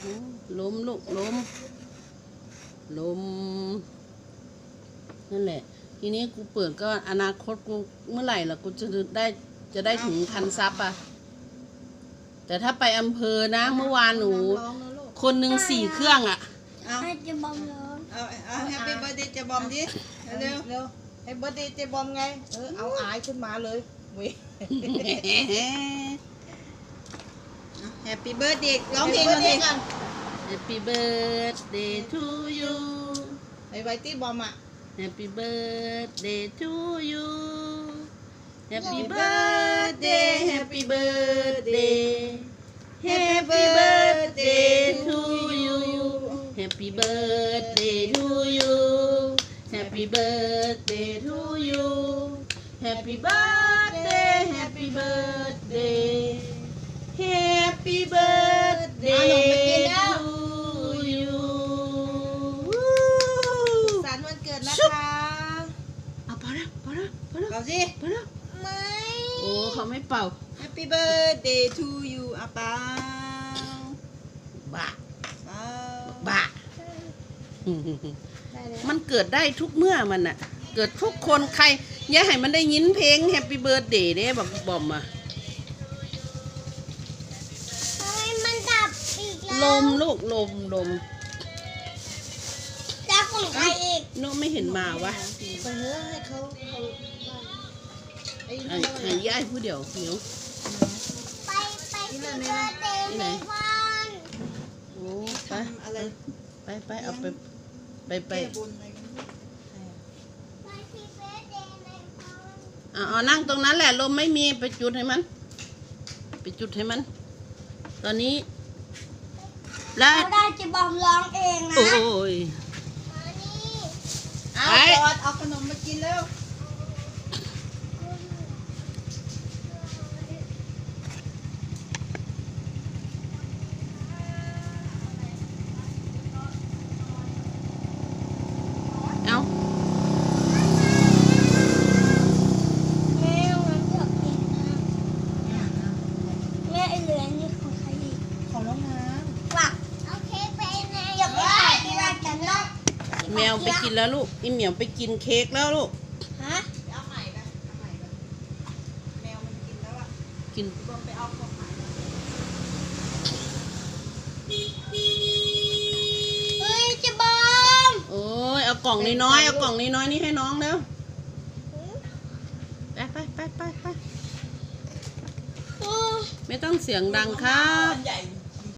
โอ้ล้มลูกล้มล้มนั่นแหละ ทีนี้กูเปิดก็อนาคตกูเมื่อไหร่ล่ะกูจะได้จะได้ถึงพันซับอะ แต่ถ้าไปอำเภอนะ เมื่อวานหนูร้องนะลูกคนหนึ่งสี่เครื่องอะเอาให้จะบอมร้องเอาเอาแฮปปี้เบิร์ดเดย์จะบอมดิเร็วเร็วให้เบิร์ดเดย์เจบอมไง เออเอาอายขึ้นมาเลยเว้ย แฮปปี้เบิร์ดเดย์ร้องเพลงก่อนสิ กัน Happy birthday to you ไอ้ไวตี้บอมอ่ะ Happy birthday to you Happy birthday Happy birthday Happy birthday to you Happy birthday to you Happy birthday to you Happy birthday อาพอแล้วพอแล้วพอแล้วเอาสิพอแล้วไม่ โอ้เขาไม่เป่าแฮปปี้เบิร์ดเดย์ทูยูอะเปล่าบ้าเปล่าบ้าได้แล้วมันเกิดได้ทุกเมื่อมันอะเกิดทุกคนใครอย่าให้มันได้ยินเพลง Happy Birthday เด้บอกบอมอะทำไมมันดับอีกแล้วลมลูกลมลมจะของใครอีก โนไม่เห็นมาวะไปเนื้อให้เขาเขาไอ้ให้นี่ให้ย่ายผู้เดียวเหนียวไปไปซื้อเบอร์เดย์ที่ไหนในบ้านโอ้ไปทำอะไรไปไปเอาไปไปไปแก้บนอะไรกันไปซื้อเบอร์เดย์ในบ้านเอาเอานั่งตรงนั้นแหละลมไม่มีไปจุดให้มัน ไปจุดให้มัน ตอนนี้ แล้วเราได้จะบอมร้องเองนะโอ้ยมานี่เอาไป จอดเอาขนมมากินแล้วเอาแม่มันเกือบกินนะแม่ไอเหลือนี่ของใครอีกของน้องน้ฝากเอาเค้กไปในอย่าไปขายที่ร้านกันเนาะ แมวไปกินแล้วลูกอีเหมียวไปกินเค้กแล้วลูกฮะเอาใหม่กันเอาใหม่กันแมวมันกินแล้วอะกินบอมไปเอาของใหม่เฮ้ยจะบอมโอ้ยเอากล่องน้อยๆเอากล่องน้อยๆนี่ให้น้องแล้วไปไปไปไปไปโอ้ไม่ต้องเสียงดังครับอันใหญ่